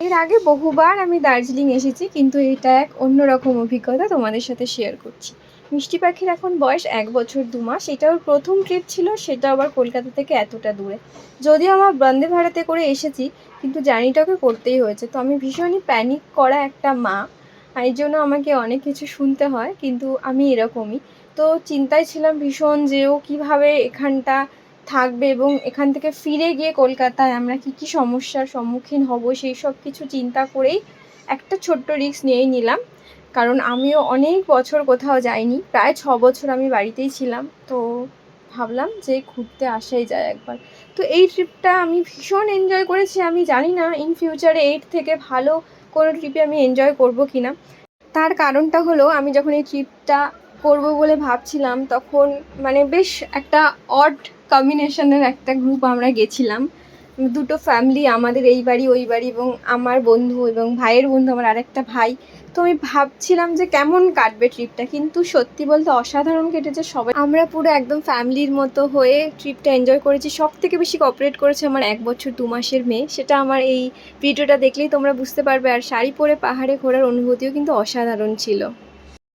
এর আগে বহুবার আমি দার্জিলিং এসেছি, কিন্তু এটা এক অন্যরকম অভিজ্ঞতা তোমাদের সাথে শেয়ার করছি। মিষ্টি পাখির এখন বয়স এক বছর দু মাস এটা ওর প্রথম ট্রিপ ছিল, সেটা আবার কলকাতা থেকে এতটা দূরে। যদিও আমার বন্দে ভারতে করে এসেছি, কিন্তু জার্নিটাকে করতেই হয়েছে। তো আমি ভীষণই প্যানিক করা একটা মা এই জন্য আমাকে অনেক কিছু শুনতে হয়, কিন্তু আমি এরকমই। তো চিন্তায় ছিলাম ভীষণ যে ও কীভাবে এখানটা থাকবে এবং এখান থেকে ফিরে গিয়ে কলকাতায় আমরা কী কী সমস্যার সম্মুখীন হব সেই সব কিছু চিন্তা করেই একটা ছোট্ট রিস্ক নিয়েই নিলাম। কারণ আমিও অনেক বছর কোথাও যাইনি, প্রায় ছ বছর আমি বাড়িতেই ছিলাম। তো ভাবলাম যে ঘুরতে আসাই যায় একবার। তো এই ট্রিপটা আমি ভীষণ এনজয় করেছি। আমি জানি না ইন ফিউচারে এর থেকে ভালো কোনো ট্রিপে আমি এনজয় করব কি না তার কারণটা হলো, আমি যখন এই ট্রিপটা করব বলে ভাবছিলাম, তখন মানে বেশ একটা অড কম্বিনেশনের একটা গ্রুপ আমরা গেছিলাম। দুটো ফ্যামিলি আমাদের এই বাড়ি, ওই বাড়ি এবং আমার বন্ধু এবং ভাইয়ের বন্ধু, আমার আরেকটা ভাই। তো আমি ভাবছিলাম যে কেমন কাটবে ট্রিপটা কিন্তু সত্যি বলতে অসাধারণ কেটেছে সবাই। আমরা পুরো একদম ফ্যামিলির মতো হয়ে ট্রিপটা এনজয় করেছি। সব থেকে বেশি কপারেট করেছে আমার এক বছর, দু মাসের মেয়ে। সেটা আমার এই ভিডিওটা দেখলেই তোমরা বুঝতে পারবে। আর শাড়ি পরে পাহাড়ে ঘোরার অনুভূতিও কিন্তু অসাধারণ ছিল।